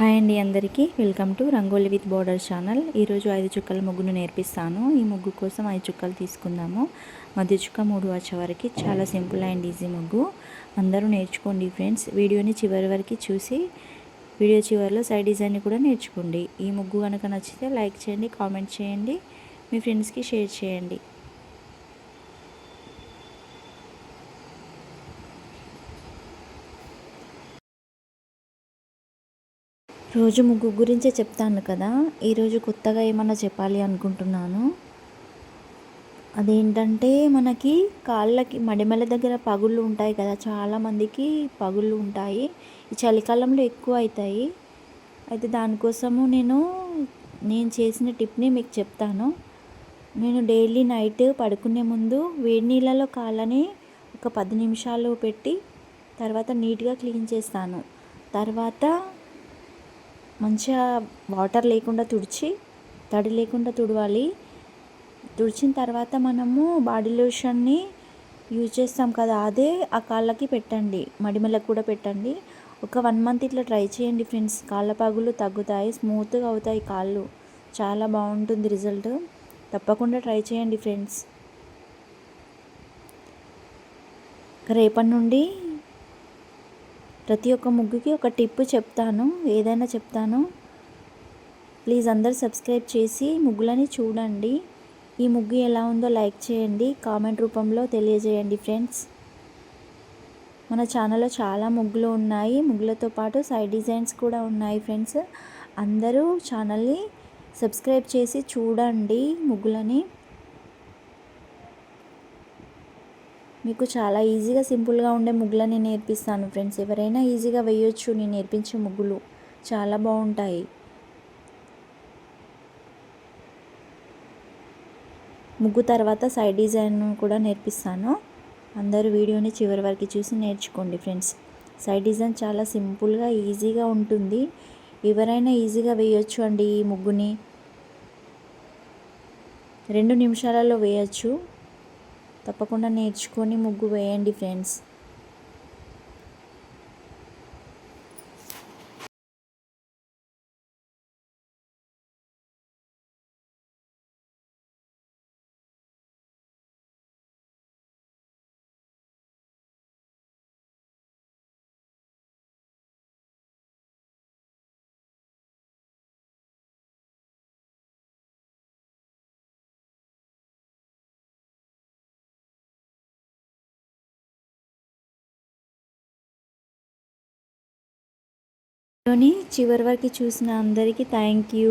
Hi అండి అందరికీ. Welcome to rangoli with border channel. ఈరోజు ఐదు చుక్కల ముగ్గును నేర్పిస్తాను. ఈ ముగ్గు కోసం ఐదు చుక్కలు తీసుకుందాము. మధ్య చుక్క మూడు వచ్చే వరకు చాలా సింపుల్ అండ్ ఈజీ ముగ్గు. అందరూ నేర్చుకోండి ఫ్రెండ్స్. వీడియోని చివరి వరకు చూసి వీడియో చివరిలో సైడ్ డిజైన్ కూడా నేర్చుకోండి. ఈ ముగ్గు కనుక నచ్చితే లైక్ చేయండి కామెంట్ చేయండి. మీ ఫ్రెండ్స్కి షేర్ చేయండి. రోజు ముగ్గు గురించే చెప్తాను కదా. ఈరోజు కొత్తగా ఏమన్నా చెప్పాలి అనుకుంటున్నాను. అదేంటంటే మనకి కాళ్ళకి మడిమల దగ్గర పగుళ్ళు ఉంటాయి కదా. చాలామందికి పగుళ్ళు ఉంటాయి. ఈ చలికాలంలో ఎక్కువ అవుతాయి. అయితే దానికోసము నేను నేను చేసిన టిప్ని మీకు చెప్తాను. నేను డైలీ నైట్ పడుకునే ముందు వేడి నీళ్ళలో కాళ్ళని ఒక పది నిమిషాలు పెట్టి తర్వాత నీట్గా క్లీన్ చేస్తాను. తర్వాత మంచిగా వాటర్ లేకుండా తుడిచి తడి లేకుండా తుడవాలి. తుడిచిన తర్వాత మనము బాడీ లోషన్ని యూజ్ చేస్తాం కదా అదే ఆ కాళ్ళకి పెట్టండి మడిమలకు కూడా పెట్టండి. ఒక వన్ మంత్ ఇట్లా ట్రై చేయండి ఫ్రెండ్స్. కాళ్ళ పగులు తగ్గుతాయి స్మూత్గా అవుతాయి కాళ్ళు. చాలా బాగుంటుంది రిజల్ట్. తప్పకుండా ట్రై చేయండి ఫ్రెండ్స్. రేపటి నుండి ప్రతి ఒక్క ముగ్గుకి ఒక టిప్ చెప్తాను ఏదైనా చెప్తాను. ప్లీజ్ అందరు సబ్స్క్రైబ్ చేసి ముగ్గులని చూడండి. ఈ ముగ్గు ఎలా ఉందో లైక్ చేయండి కామెంట్ రూపంలో తెలియజేయండి ఫ్రెండ్స్. మన ఛానల్లో చాలా ముగ్గులు ఉన్నాయి. ముగ్గులతో పాటు సైడ్ డిజైన్స్ కూడా ఉన్నాయి ఫ్రెండ్స్. అందరూ ఛానల్ని సబ్స్క్రైబ్ చేసి చూడండి ముగ్గులని. మీకు చాలా ఈజీగా సింపుల్గా ఉండే ముగ్గులని నేర్పిస్తాను ఫ్రెండ్స్. ఎవరైనా ఈజీగా వేయొచ్చు. నేను నేర్పించే ముగ్గులు చాలా బాగుంటాయి. ముగ్గు తర్వాత సైడ్ డిజైన్ కూడా నేర్పిస్తాను. అందరూ వీడియోని చివరి వరకు చూసి నేర్చుకోండి ఫ్రెండ్స్. సైడ్ డిజైన్ చాలా సింపుల్గా ఈజీగా ఉంటుంది. ఎవరైనా ఈజీగా వేయొచ్చు అండి ఈ ముగ్గుని. రెండు నిమిషాలలో వేయచ్చు. తప్పకుండా నేర్చుకొని ముగ్గు వేయండి ఫ్రెండ్స్. చివరి వరకు చూసిన అందరికీ థ్యాంక్ యూ